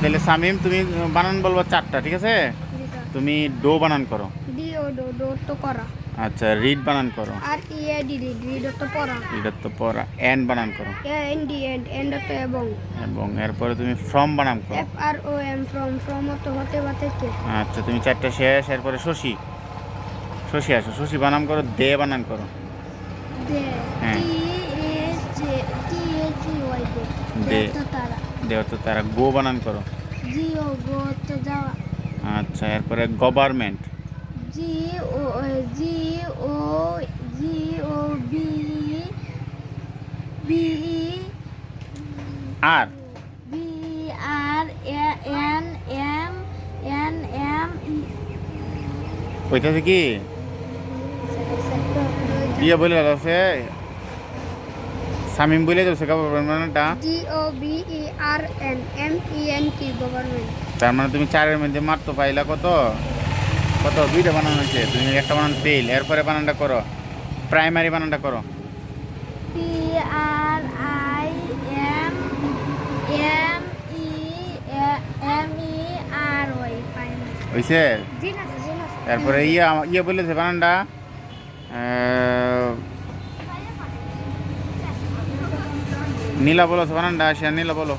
তাহলে সামিম তুমি বানান বলব চারটা ঠিক আছে? তুমি ডো বানান করো। ডি ও ডো ডো তো করা। আচ্ছা রিড বানান করো। R E A D D D তো পড়া। রিডার তো পড়া। এন বানান করো। A N D and and তো এবং। এবং এরপরে তুমি ফ্রম বানান করো। F R O M from from তো হতে বা থেকে আচ্ছা তুমি চারটা শেষ এরপরে শশী। শশী আসো শশী বানান করো দে বানান করো। দে হ্যাঁ। টি A J T A G Y দে দে। দে তো তারা তো তারা গো বানান করো। আচ্ছা এরপরে government. G O G O G O B B R? B R N M N M ওইটাতে কি? ইয়ে বলে আছে সামিম বলে যাচ্ছে গভর্নমেন্টটা G O B E R N M E N T government তার মানে তুমি চারের মধ্যে মাত্র পাইলা কত? কত? দুইটা বানানো হয়েছে। তুমি একটা বানান ফেল এরপরে বানানটা করো। প্রাইমারি বানানটা করো। P R I M M E M E R Y primary হয়েছে জি না জি না তারপরে ইয়ে ইয়ে বলেছে বানানটা নীলা বলো তো বানানটা আসে নীলা বলো।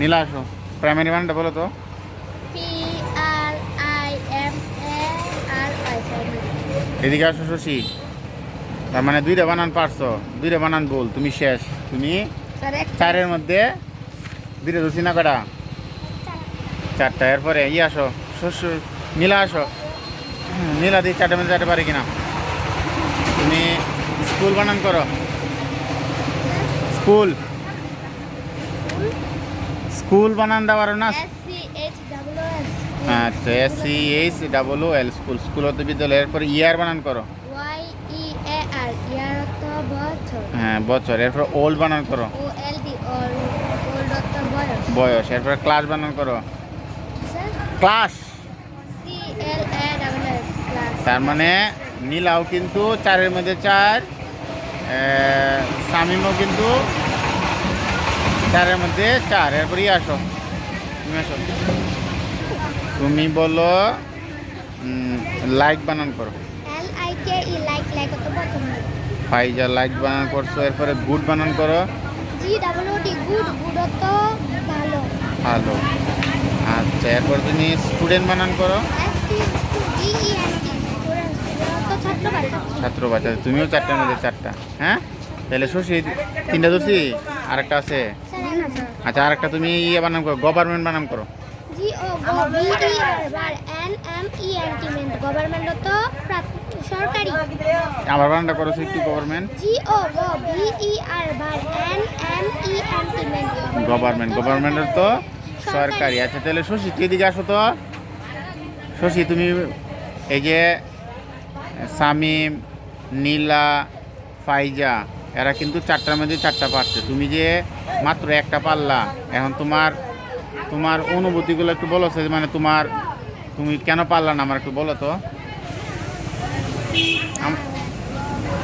নীলা আসো প্রাইমারি বানানটা বলো তো। এদিকে আসো শশী। তার মানে দুইটা বানান পারছ দুইটা বানান বল তুমি শেষ। তুমি চারের মধ্যে দুইটা ধরছি না কটা চারটা এরপরে ইয়ে আসো শস্য নীলা আসো। নীলা দিয়ে চারটে মধ্যে চারটে পারি কিনা? তুমি স্কুল বানান করো। স্কুল? স্কুল বানান দেওয়ার না? আচ্ছা S C H double O L school school হতে বিদ্যালয়, এরপরে ইয়ার বানান করো। হ্যাঁ বছর, এরপর ওল্ড বানান করো। বয়স, এরপরে ক্লাস বানান করো। ক্লাস তার মানে নীলাও কিন্তু চারের মধ্যে চার। শামিমও কিন্তু চারের মধ্যে চার। এরপর ই আসো। তুমি আসো। তুমি বলো লাইক বানান করো। পছন্দ। ফাইজা লাইক বানান করছ। এরপরে গুড বানান করো। ভালো। আচ্ছা এরপর তুমি স্টুডেন্ট বানান করো S T G E N T student অর্থ ছাত্র বাচ্চা তুমিও চারটার মধ্যে চারটা। হ্যাঁ? তাহলে শশী তিনটা ধরছি? আরেকটা আছে? আচ্ছা আরেকটা তুমি ইয়ে বানান করো গভর্নমেন্ট বানান করো। আর আবার বানানটা করো একটু গভর্নমেন্ট আর গভর্নমেন্টের তো সরকারি। আচ্ছা তাহলে শশী এদিকে আসো তো। শশী তুমি এই যে সামিম নীলা ফাইজা এরা কিন্তু চারটার মধ্যে চারটা পারছে। তুমি যে মাত্র একটা পারলা এখন তোমার তোমার অনুভূতিগুলো একটু বলো সে মানে তোমার তুমি কেন পারলা না আমার একটু বলো তো।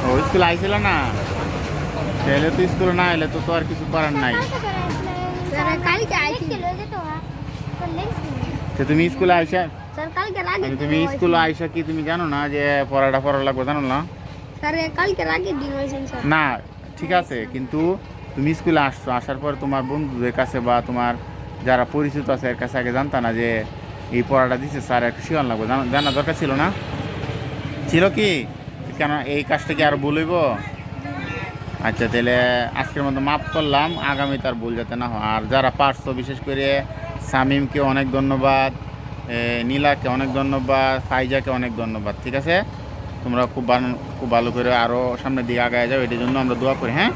ও স্কুলে আইছিল না? তাহলে তো স্কুলে না এলে তো তো আর কিছু করার নাই। তুমি স্কুলে আইসা স্যার কালকে লাগে আচ্ছা, তুমি স্কুলে আইসা কি তুমি জানো না যে পড়াটা পড়া লাগবে জানো না? স্যার কালকে লাগে দিন হয়েছেন স্যার। না ঠিক আছে কিন্তু তুমি স্কুলে আসছো আসার পর তোমার বন্ধুদের কাছে বা তোমার যারা পরিচিত আছে এর কাছে আগে জানতা না যে এই পড়াটা দিচ্ছে স্যার একটু শিওর লাগবে জানা- জানা দরকার ছিল না? ছিল কি? কেন এই কাজটা কি আর বলইব আচ্ছা তাহলে আজকের মতো মাফ করলাম আগামী তার ভুল যাতে না হয়। আর যারা পারছ বিশেষ করে সামিমকে অনেক ধন্যবাদ। নীলাকে অনেক ধন্যবাদ, ফাইজাকে অনেক ধন্যবাদ, ঠিক আছে? তোমরা খুব ভালো খুব ভালো করে আরও সামনের দিকে আগায় যাও, এটার জন্য আমরা দোয়া করি হ্যাঁ?